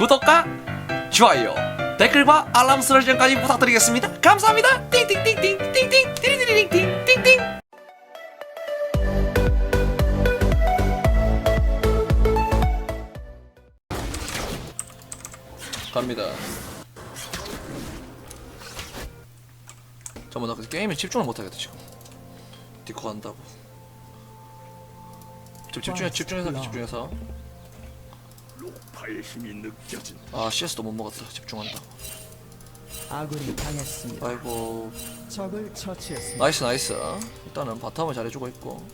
구독과 좋아요 댓글과 알람 설정까지 부탁드리겠습니다. 감사합니다. 띵띵띵띵띵띵 띵띵띵띵띵띵. 갑니다. 잠깐만 나 게임에 집중을 못하겠다 지금. 디코 간다고. 좀 집중해 집중해서 할게, 집중해서 로파의 힘이 느껴진다. 아 CS도 못 먹었다 집중한다. 아군이 당했습니다. 아이고. 적을 처치했습니다. 나이스 나이스. 일단은 바텀을 잘해주고 있고.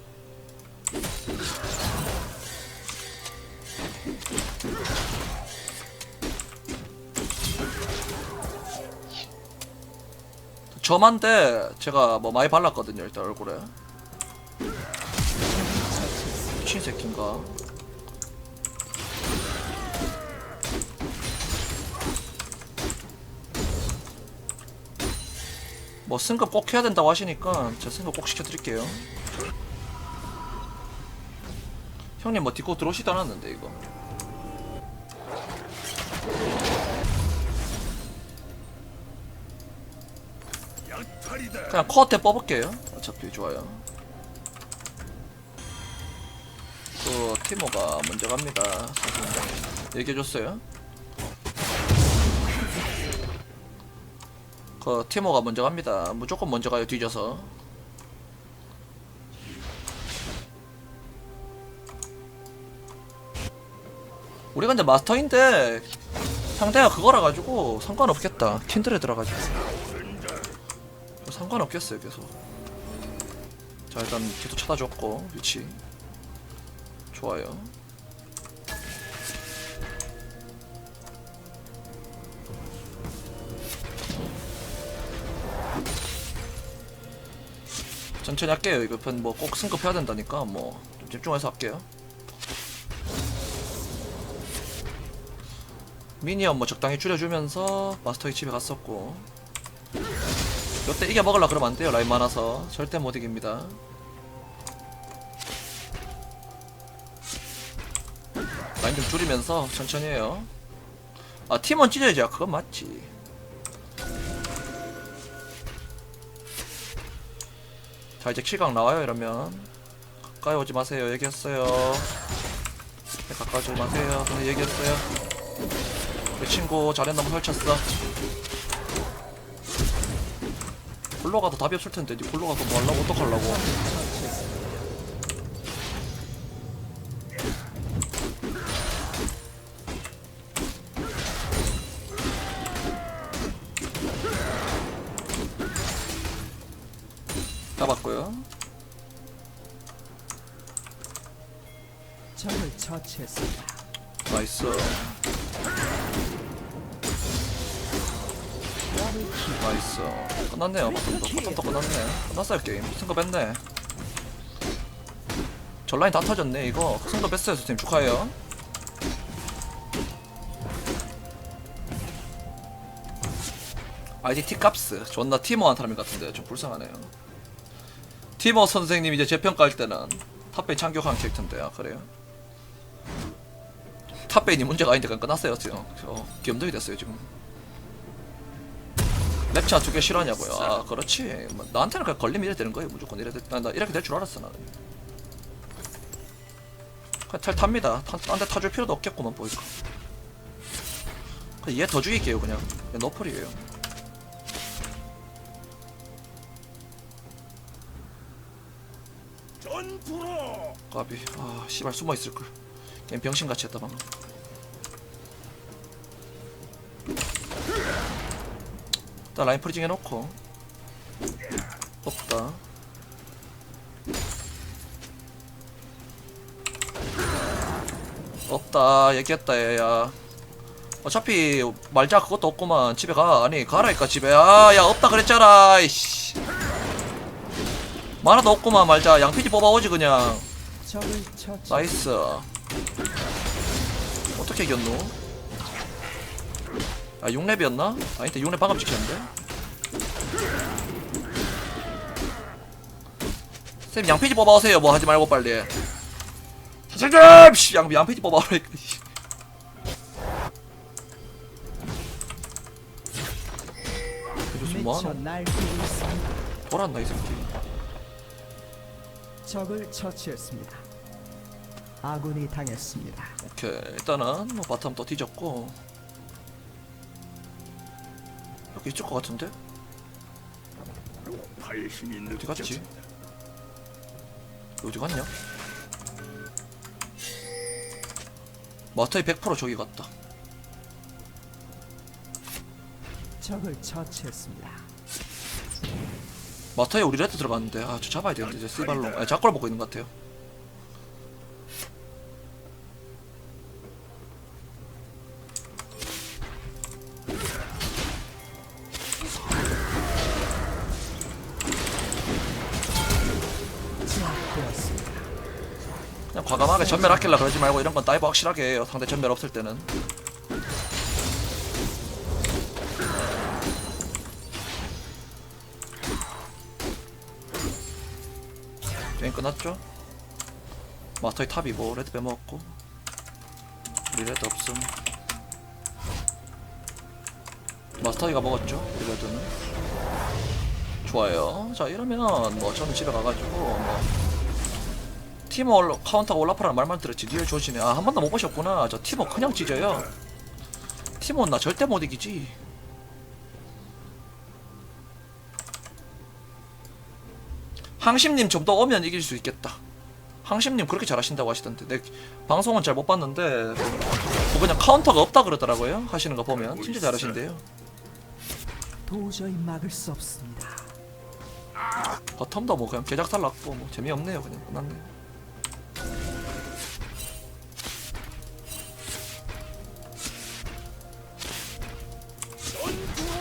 저만데 제가 뭐 많이 발랐거든요 일단 얼굴에. 미친 새끼인가 뭐 승급 꼭 해야 된다고 하시니까 제가 승급 꼭 시켜드릴게요. 형님 뭐 딛고 들어오지도 않았는데 이거. 그냥 코어테 뽑을게요. 어차피 좋아요. 또 티모가 먼저 갑니다. 얘기해줬어요 그 티모가 먼저 갑니다. 무조건 먼저 가요 뒤져서. 우리가 이제 마스터인데 상대가 그거라 가지고 상관없겠다. 킨들에 들어가지고. 상관없겠어요 계속. 자 일단 뒤도 찾아줬고 위치. 좋아요 천천히 할게요. 이거 뭐꼭 승급해야 된다니까 뭐 좀 집중해서 할게요. 미니언 뭐 적당히 줄여주면서 마스터의 집에 갔었고. 이때 이겨 먹으려 그러면 안 돼요. 라인 많아서. 절대 못 이깁니다. 라인 좀 줄이면서 천천히 해요. 아 팀원 찢어야지 아, 그건 맞지 자 이제 킬각 나와요 이러면. 가까이 오지 마세요. 얘기했어요. 네, 가까이 오지 마세요. 근데 얘기했어요. 우리 친구 잘했나 면 펼쳤어. 골로 가도 답이 없을 텐데 니 골로 가서 뭐 하려고? 어떡하려고 잡았고요. 적을 처치했습니다. 나이스. 나이스. 끝났네요. 바텀도. 바텀도 끝났네. 끝났어요 게임. 승급했네. 전라인 다 터졌네 이거. 승급했어요 선생님 축하해요. 아이디 티값스. 존나 티모한 사람 같은데. 좀 불쌍하네요 티모 선생님 이제 재평가할 때는 탑베이 참교한 캐릭터인데 아 그래요? 탑베인이 문제가 아닌데 그냥 끝났어요 지금. 저 귀염둥이 됐어요 지금. 랩차 두개 싫어하냐고요. 아 그렇지. 뭐, 나한테는 그냥 걸리면 이래 되는 거예요. 무조건 이래 되, 나, 나 이렇게 될 줄 알았어 나는. 그냥 탈 탑니다. 딴데 타줄 필요도 없겠구만 보니까 그냥 얘더 죽일게요 그냥. 얘 너플이에요 까비. 아 씨발 숨어있을걸. 게임 병신같이 했다 방금. 일단 라인 프리징 해놓고. 없다. 없다. 얘기했다 얘야. 어차피 말자 그것도 없구만. 집에 가. 아니 가라니까 집에. 아 야 없다 그랬잖아 이씨 만화도 없구만 말자. 양피지 뽑아오지 그냥. 나이스. 어떻게 이겼노? 아 6렙이었나? 아니다 6렙 방금 찍혔는데? 쌤 양피지 뽑아오세요. 뭐 하지 말고 빨리. 선생님! 양, 양피지 뽑아오라니까 뭐하노? 돌았나 이 새끼? 적을 처치했습니다. 아군이 당했습니다. 오케이 일단은 뭐 바텀 또 뒤졌고 여기 있을 것 같은데? 팔 힘이 어디 갔지? 느껴진다. 어디 갔냐? 마타이 100% 저기 갔다 적을 처치했습니다. 마타이 우리 레드 들어갔는데 아 저 잡아야 되는데 이제 씨발로. 아 작걸 먹고 있는 것 같아요. 그냥 과감하게 전멸 아낄라 그러지 말고 이런 건 다이브 확실하게 해요. 상대 전멸 없을 때는 끝났죠? 마스터의 탑이고 레드 빼먹었고. 우리 레드 없음. 마스터이가 먹었죠? 우리 레드는? 좋아요. 자 이러면 뭐 저는 집에 가가지고 뭐 올라, 카운터가 올라파라는 말만 들었지. 리얼 조지네 아 한 번도 못 보셨구나. 저 티모 그냥 찢어요. 티모 나 절대 못 이기지 항심님 좀 더 오면 이길 수 있겠다. 항심님 그렇게 잘하신다고 하시던데. 내 방송은 잘 못 봤는데 뭐 그냥 카운터가 없다 그러더라고요. 하시는 거 보면. 진짜 잘하신대요. 도저히 막을 수 없습니다. 바텀도 뭐 그냥 개작살 났고 뭐 재미없네요. 그냥 끝났네.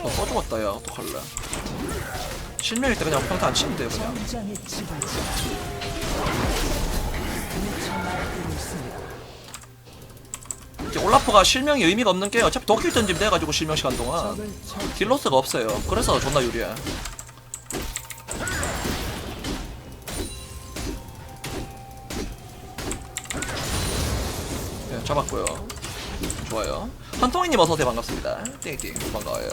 어, 또 죽었다 야. 어떡할래 실명일 때 그냥 평타 안 치면 돼요 그냥. 이제 올라프가 실명이 의미가 없는 게 어차피 도킬 던지면 돼가지고 실명 시간 동안. 딜로스가 없어요. 그래서 존나 유리해. 네, 잡았고요. 좋아요. 한통이님 어서오세요. 반갑습니다. 띵띵 반가워요.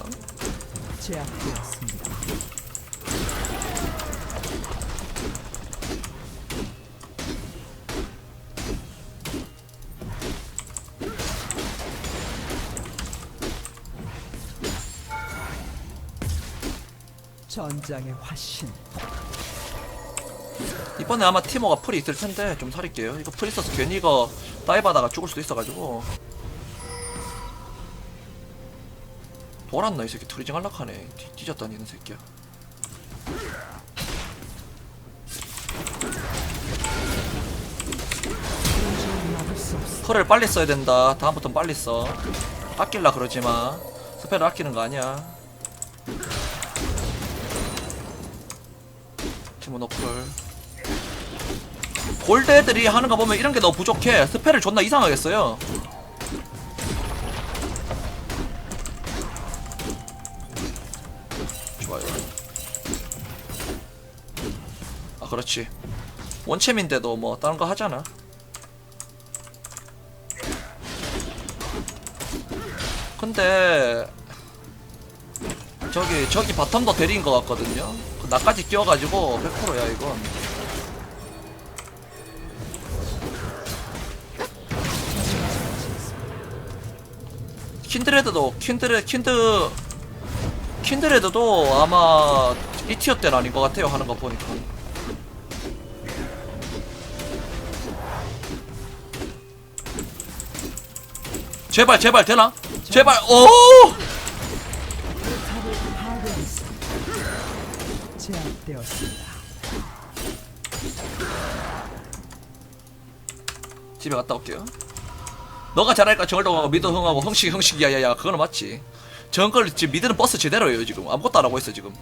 제압되었습니다. 전장의 화신 이번에 아마 티모가 풀이 있을 텐데 좀 살릴게요 이거 풀 있어서 괜히 이거 다이브하다가 죽을 수도 있어가지고 돌았나 이 새끼 트리징 할락하네 뒤, 뒤졌다니 이 새끼야. 펄을 빨리 써야 된다. 다음부턴 빨리 써. 아낄라 그러지 마. 스펠을 아끼는 거 아니야. 티모 너플. 골드 애들이 하는 거 보면 이런 게 너무 부족해. 스펠을 존나 이상하게 써요. 좋아요. 아, 그렇지. 원챔인데도 뭐 다른 거 하잖아. 근데 저기 저기 바텀도 대리인 것 같거든요. 그 나까지 끼워가지고 100%야 이건. 킨드레드도 킨드레 킨드 킨드레드도 아마 이 티어 때는 아닌 것 같아요 하는 거 보니까. 제발 제발 되나? 제발 오! 되었습니다. 집에 갔다 올게요. 너가 잘하니까 정글도 가고 미드 흥하고 흥식 흥식 야야야 그거는 맞지. 정글 지금 미드는 버스 제대로예요 지금 아무것도 안 하고 있어 지금.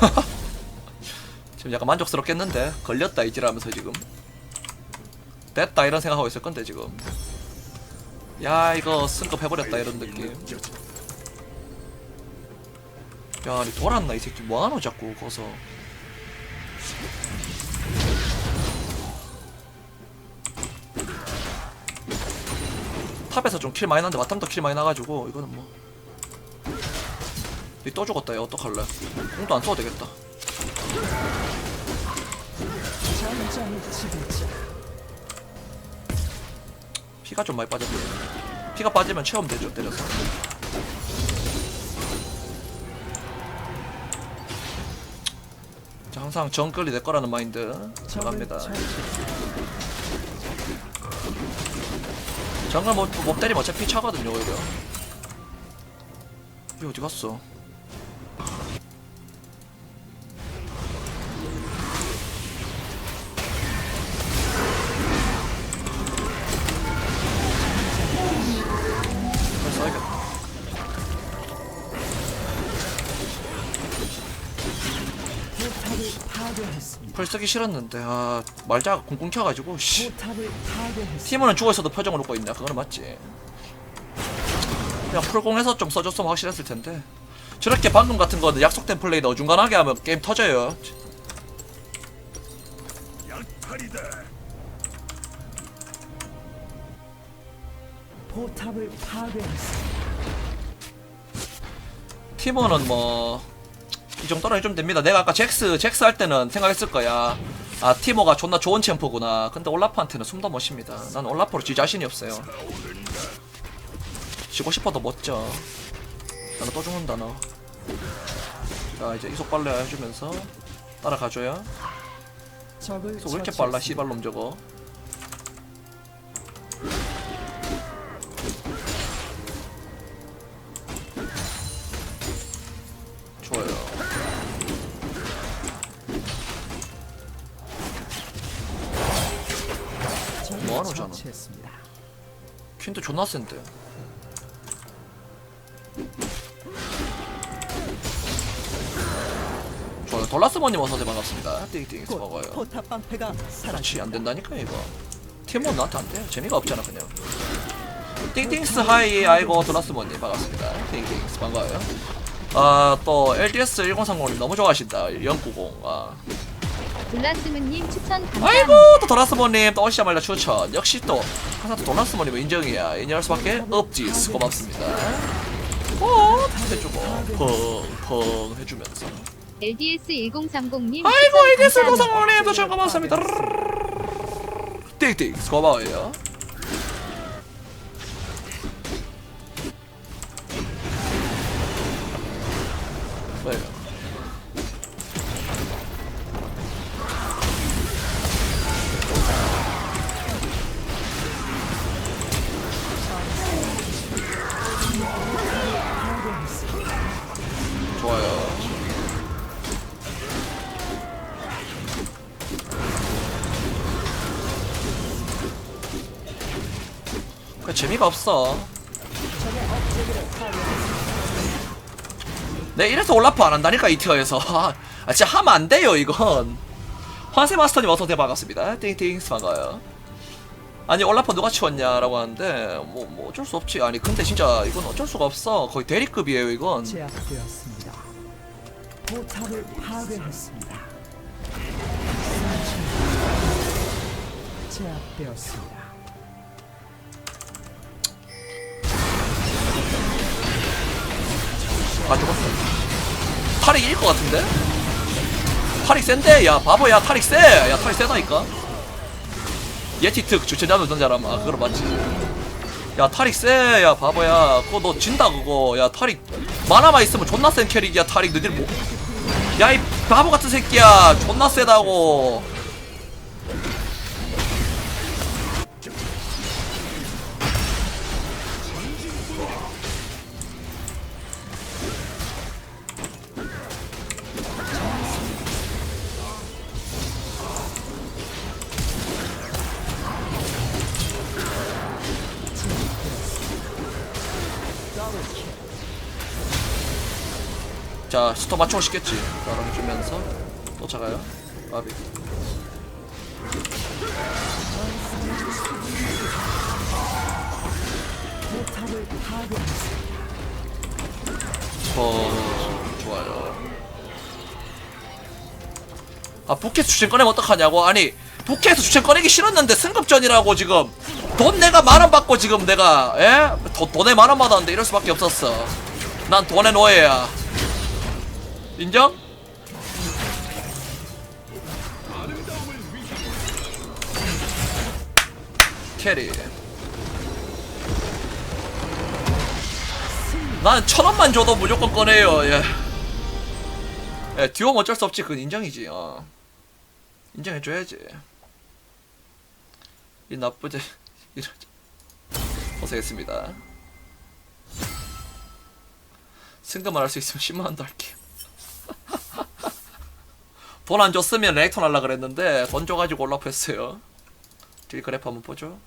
지금 약간 만족스럽겠는데 걸렸다 이지라면서 지금. 됐다 이런 생각하고 있을 건데 지금. 야 이거 승급 해버렸다 이런 느낌. 야, 니 돌았나 이 새끼 뭐하노 자꾸 거서. 탑에서 좀 킬 많이 났는데 마탐도 킬 많이 나가지고 이거는 뭐. 니또 죽었다 얘. 어떡할래? 공도 안 써도 되겠다. 피가 좀 많이 빠졌네. 피가 빠지면 체험 되죠 때려서? 자 항상 정글이 내 거라는 마인드. 들어갑니다 적을 처치. 정글 뭐, 못 때리면 어차피 차거든요 오히려. 이 어디 갔어 쓰기 싫었는데 아 말자 공 켜가지고 씨. 팀원은 죽어있어도 표정을 웃고 있냐 그거는 맞지 그냥 풀공해서 좀 써줬으면 확실했을 텐데 저렇게 방금 같은 거는 약속된 플레이 어중간하게 하면 게임 터져요 약탈이다. 포탑을 파괴했습니다. 팀원은 뭐 이 정도로 해주면 됩니다. 내가 아까 잭스 잭스 할 때는 생각했을 거야. 아 티모가 존나 좋은 챔프구나. 근데 올라프한테는 숨도 못 쉽니다. 난 올라프로 지 자신이 없어요. 지고 싶어도 못 져. 나는 또 죽는다 너 자 이제 이속 빨래 해주면서 따라가줘요. 이속 왜 이렇게 빨라. 씨발놈 저거 뭐하노, 저는? 퀸도 존나 센데. 좋아요 돌라스머님 어서오세요 반갑습니다. 띵띵 곧 먹어요. 포탑 방패가 사라지. 그렇지 안 된다니까 이거. 팀원 나한테 안 돼요 재미가 없잖아 그냥. 띵띵스 하이 아이고 돌라스머님 반갑습니다. 띵띵스 반가워요. 아또 LDS 1030님 너무 좋아하신다. 090 아. 블라스무님 추천 감사합니다. 아이고 또 도라스모님 또 오시자마자 추천. 역시 또 항상 또 도라스모님은 인정이야. 인정할 수밖에 없지. 고맙습니다. 어 해주고. 펑펑 해주면서. LDS 1030님 아이고 LDS 감사합니다. 고상모님도 참 고맙습니다. 띵띵 고마워요? 재미가 없어. 네 이래서 올라프 안 한다니까 이 티어에서. 아 진짜 하면 안 돼요 이건. 환세 마스터님 어서 대반갑습니다. 띵띵 반가워요. 아니 올라프 누가 치웠냐라고 하는데 뭐, 뭐 어쩔 수 없지. 아니 근데 진짜 이건 어쩔 수가 없어. 거의 대리급이에요 이건. 제압되었습니다. 포탑을 파괴했습니다. 제압되었습니다. 아 죽었어. 타릭 이길 것 같은데? 타릭 센데? 야 바보야 타릭 세! 야 타릭 세다니까. 예티 특 주체자는 어떤 사람 아 그거 맞지. 야 타릭 세야 바보야. 그거 너 진다 그거. 야 타릭 만화만 있으면 존나 센 캐릭이야 타릭 너희들 뭐 야이 바보 같은 새끼야. 존나 세다고 자 스톱 싶겠지. 바로 해주면서 쫓아가요. 바비. 포탑을 파괴했습니다. 어 좋아요. 아 부캐에서 주chen 꺼내면 어떡하냐고? 아니 부캐에서 주chen 꺼내기 싫었는데 승급전이라고 지금 돈 내가 만 원 받고 지금 내가 예? 도, 돈에 만 원 받았는데 이럴 수밖에 없었어. 난 돈의 노예야 인정? 캐리. 난 천원만 줘도 무조건 꺼내요. 예. 예 듀오는 어쩔 수 없지. 그건 인정이지. 어. 인정해줘야지. 이 나쁘지 이러지. 고생했습니다. 승금을 할수 있으면 10만원도 할게요 돈 안 줬으면 렉턴 하려 그랬는데 돈 줘가지고 올라프 했어요. 딜 그래프 한번 보죠